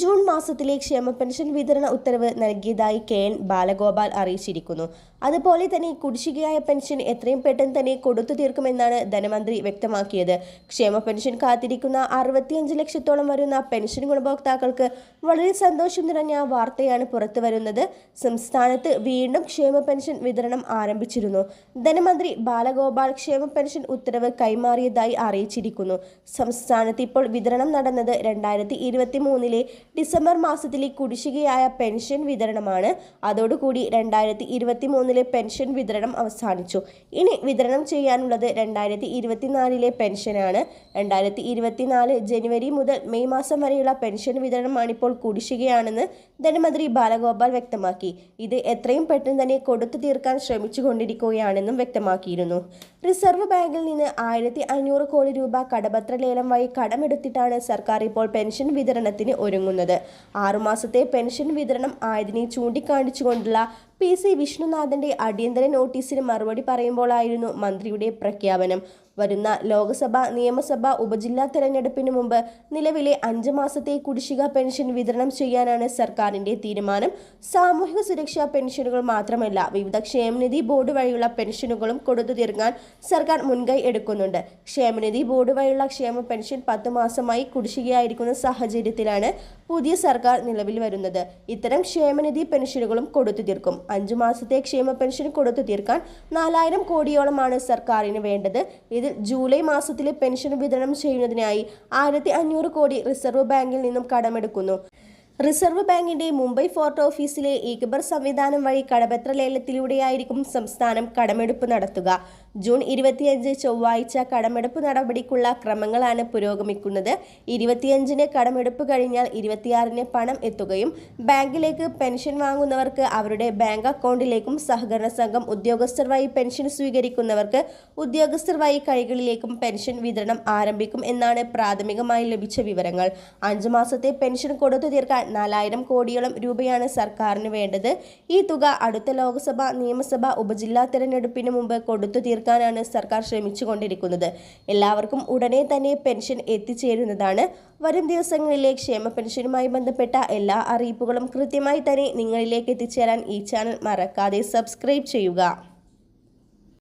June മാസത്തിലെ ക്ഷേമ pension വിതരണ ഉത്തരവ് നൽകിയതായി കെ എൻ ബാലഗോപാൽ അറിയിച്ചിരിക്കുന്നു. അതുപോലെ തന്നെ കുടിശ്ശികയായ പെൻഷൻ എത്രയും പെട്ടെന്ന് തന്നെ കൊടുത്തു തീർക്കുമെന്നാണ് ധനമന്ത്രി വ്യക്തമാക്കിയത്. ക്ഷേമ പെൻഷൻ കാത്തിരിക്കുന്ന അറുപത്തിയഞ്ച് ലക്ഷത്തോളം വരുന്ന പെൻഷൻ ഗുണഭോക്താക്കൾക്ക് വളരെ സന്തോഷം നിറഞ്ഞ വാർത്തയാണ് പുറത്തു വരുന്നത്. സംസ്ഥാനത്ത് വീണ്ടും ക്ഷേമ പെൻഷൻ വിതരണം ആരംഭിച്ചിരുന്നു. ധനമന്ത്രി ബാലഗോപാൽ ക്ഷേമ പെൻഷൻ ഉത്തരവ് കൈമാറിയതായി അറിയിച്ചിരിക്കുന്നു. സംസ്ഥാനത്ത് ഇപ്പോൾ വിതരണം നടന്നത് രണ്ടായിരത്തി ഇരുപത്തി മൂന്നിലെ ഡിസംബർ മാസത്തിലെ കുടിശ്ശികയായ പെൻഷൻ വിതരണമാണ്. അതോടുകൂടി രണ്ടായിരത്തി ഇരുപത്തി മൂന്നിലെ പെൻഷൻ വിതരണം അവസാനിച്ചു. ഇനി വിതരണം ചെയ്യാനുള്ളത് രണ്ടായിരത്തി ഇരുപത്തിനാലിലെ പെൻഷനാണ്. രണ്ടായിരത്തി ഇരുപത്തിനാല് ജനുവരി മുതൽ മെയ് മാസം വരെയുള്ള പെൻഷൻ വിതരണമാണ് ഇപ്പോൾ കുടിശ്ശികയാണെന്ന് ധനമന്ത്രി ബാലഗോപാൽ വ്യക്തമാക്കി. ഇത് എത്രയും പെട്ടെന്ന് തന്നെ കൊടുത്തു തീർക്കാൻ ശ്രമിച്ചുകൊണ്ടിരിക്കുകയാണെന്നും വ്യക്തമാക്കിയിരുന്നു. റിസർവ് ബാങ്കിൽ നിന്ന് ആയിരത്തി അഞ്ഞൂറ് കോടി രൂപ കടപത്ര ലേലം വഴി കടമെടുത്തിട്ടാണ് സർക്കാർ ഇപ്പോൾ പെൻഷൻ വിതരണത്തിന് ഒരുങ്ങുന്നത്. ആറുമാസത്തെ പെൻഷൻ വിതരണം ആയതിനെ ചൂണ്ടിക്കാണിച്ചുകൊണ്ടുള്ള പി സി വിഷ്ണുനാഥന്റെ അടിയന്തര നോട്ടീസിന് മറുപടി പറയുമ്പോഴായിരുന്നു മന്ത്രിയുടെ പ്രഖ്യാപനം. വരുന്ന ലോക്സഭ നിയമസഭ ഉപജില്ലാ തെരഞ്ഞെടുപ്പിന് മുമ്പ് നിലവിലെ അഞ്ച് മാസത്തെ കുടിശ്ശിക പെൻഷൻ വിതരണം ചെയ്യാനാണ് സർക്കാരിന്റെ തീരുമാനം. സാമൂഹിക സുരക്ഷാ പെൻഷനുകൾ മാത്രമല്ല വിവിധ ക്ഷേമനിധി ബോർഡ് വഴിയുള്ള പെൻഷനുകളും കൊടുത്തു തീർക്കാൻ സർക്കാർ മുൻകൈ എടുക്കുന്നുണ്ട്. ക്ഷേമനിധി ബോർഡ് വഴിയുള്ള ക്ഷേമ പെൻഷൻ പത്ത് മാസമായി കുടിശ്ശികയായിരിക്കുന്ന സാഹചര്യത്തിലാണ് പുതിയ സർക്കാർ നിലവിൽ വരുന്നത്. ഇത്തരം ക്ഷേമനിധി പെൻഷനുകളും കൊടുത്തു തീർക്കും. അഞ്ചു മാസത്തെ ക്ഷേമ പെൻഷൻ കൊടുത്തു തീർക്കാൻ നാലായിരം കോടിയോളമാണ് സർക്കാരിന് വേണ്ടത്. ഇതിൽ ജൂലൈ മാസത്തിലെ പെൻഷൻ വിതരണം ചെയ്യുന്നതിനായി ആയിരത്തി അഞ്ഞൂറ് കോടി റിസർവ് ബാങ്കിൽ നിന്നും കടമെടുക്കുന്നു. റിസർവ് ബാങ്കിന്റെ മുംബൈ ഫോർട്ട് ഓഫീസിലെ ഏകബർ സംവിധാനം വഴി കടപത്ര ലേലത്തിലൂടെയായിരിക്കും സംസ്ഥാനം കടമെടുപ്പ് നടത്തുക. ജൂൺ ഇരുപത്തിയഞ്ച് ചൊവ്വാഴ്ച കടമെടുപ്പ് നടപടിക്കുള്ള ക്രമങ്ങളാണ് പുരോഗമിക്കുന്നത്. ഇരുപത്തിയഞ്ചിന് കടമെടുപ്പ് കഴിഞ്ഞാൽ ഇരുപത്തിയാറിന് പണം എത്തുകയും ബാങ്കിലേക്ക് പെൻഷൻ വാങ്ങുന്നവർക്ക് അവരുടെ ബാങ്ക് അക്കൗണ്ടിലേക്കും സഹകരണ സംഘം ഉദ്യോഗസ്ഥർ വഴി പെൻഷൻ സ്വീകരിക്കുന്നവർക്ക് ഉദ്യോഗസ്ഥർ വഴി കൈകളിലേക്കും പെൻഷൻ വിതരണം ആരംഭിക്കും എന്നാണ് പ്രാഥമികമായി ലഭിച്ച വിവരങ്ങൾ. അഞ്ചു മാസത്തെ പെൻഷൻ കൊടുത്തു തീർക്കാൻ നാലായിരം കോടിയോളം രൂപയാണ് സർക്കാരിന് വേണ്ടത്. ഈ തുക അടുത്ത ലോക്സഭ നിയമസഭ ഉപജില്ലാ തെരഞ്ഞെടുപ്പിന് മുമ്പ് കൊടുത്തു തീർക്കാനാണ് സർക്കാർ ശ്രമിച്ചുകൊണ്ടിരിക്കുന്നത്. എല്ലാവർക്കും ഉടനെ തന്നെ പെൻഷൻ എത്തിച്ചേരുന്നതാണ്. വരും ദിവസങ്ങളിലെ ക്ഷേമ പെൻഷനുമായി ബന്ധപ്പെട്ട എല്ലാ അറിയിപ്പുകളും കൃത്യമായി തന്നെ നിങ്ങളിലേക്ക് എത്തിച്ചേരാൻ ഈ ചാനൽ മറക്കാതെ സബ്സ്ക്രൈബ് ചെയ്യുക.